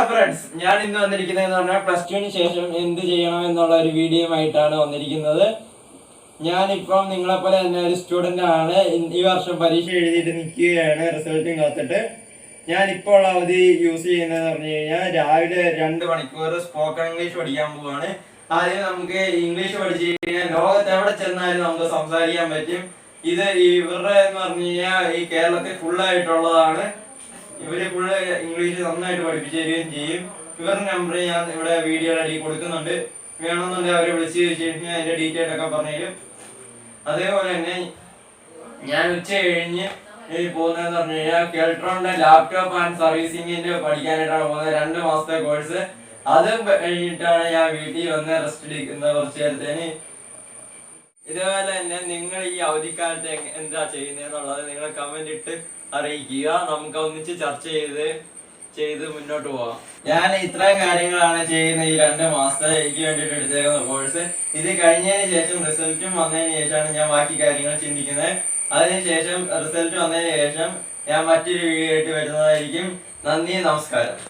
Hello friends ഞാൻ ഇന്ന് വന്നിരിക്കുന്നത് എന്ന് പറഞ്ഞാൽ പ്ലസ് ടുവിന് ശേഷം എന്ത് ചെയ്യണം എന്നുള്ള ഒരു വീഡിയോ ആയിട്ടാണ് വന്നിരിക്കുന്നത്. ഞാനിപ്പം നിങ്ങളെപ്പോലെ തന്നെ ഒരു സ്റ്റുഡന്റ് ആണ്. ഈ വർഷം പരീക്ഷ എഴുതിയിട്ട് നിൽക്കുകയാണ്. റിസൾട്ടും കാത്തിട്ട്. ഞാൻ ഇപ്പോൾ ഉള്ള അവധി യൂസ് ചെയ്യുന്നത് പറഞ്ഞു കഴിഞ്ഞാൽ രാവിലെ രണ്ട് മണിക്കൂർ സ്പോക്കൺ ഇംഗ്ലീഷ് പഠിക്കാൻ പോവാണ്. ആദ്യം നമുക്ക് ഇംഗ്ലീഷ് പഠിച്ചു കഴിഞ്ഞാൽ ലോകത്ത് എവിടെ ചെന്നാലും നമുക്ക് സംസാരിക്കാൻ പറ്റും. ഇത് ഇവരുടെ എന്ന് പറഞ്ഞു കഴിഞ്ഞാൽ ഈ കേരളത്തിൽ ഫുൾ ആയിട്ടുള്ളതാണ്. ഇവർ ഫുള്ള് ഇംഗ്ലീഷ് നന്നായിട്ട് പഠിപ്പിച്ചു തരികയും ചെയ്യും. ഇവരുടെ നമ്പർ ഞാൻ ഇവിടെ വീഡിയോയുടെ അടിയിൽ കൊടുക്കുന്നുണ്ട്. വേണമെന്നുണ്ടെങ്കിൽ അവരെ വിളിച്ച് ചോദിച്ചു കഴിഞ്ഞാൽ അതിന്റെ ഡീറ്റെയിൽ ഒക്കെ പറഞ്ഞുതരും. അതേപോലെ തന്നെ ഞാൻ ഉച്ച കഴിഞ്ഞ് പോകുന്നതെന്ന് പറഞ്ഞു കഴിഞ്ഞാൽ കെൽട്രോണിന്റെ ലാപ്ടോപ്പ് ആൻഡ് സർവീസിംഗിന്റെ പഠിക്കാനായിട്ടാണ് പോകുന്നത്. രണ്ട് മാസത്തെ കോഴ്സ് അത് കഴിഞ്ഞിട്ടാണ് ഞാൻ വീട്ടിൽ വന്ന് റെസ്റ്റ് എടുക്കുന്നത് കുറച്ച് നേരത്തേന്. ഇതേപോലെ തന്നെ നിങ്ങൾ ഈ അവധിക്കാലത്ത് എന്താ ചെയ്യുന്നതെന്നുള്ളത് നിങ്ങൾ കമന്റ് ഇട്ട് അറിയിക്കുക. നമുക്ക് ഒന്നിച്ച് ചർച്ച ചെയ്ത് ചെയ്ത് മുന്നോട്ട് പോവാം. ഞാൻ ഇത്രയും കാര്യങ്ങളാണ് ചെയ്യുന്ന ഈ രണ്ട് മാസത്തെ എനിക്ക് വേണ്ടിയിട്ട് എടുത്തേക്കുന്ന കോഴ്സ് ഇത് കഴിഞ്ഞതിന് ശേഷം റിസൾട്ടും വന്നതിന് ശേഷമാണ് ഞാൻ ബാക്കി കാര്യങ്ങൾ ചിന്തിക്കുന്നത്. അതിനുശേഷം റിസൾട്ട് വന്നതിന് ശേഷം ഞാൻ മറ്റൊരു വീഡിയോ ആയിട്ട് വരുന്നതായിരിക്കും. നന്ദി നമസ്കാരം.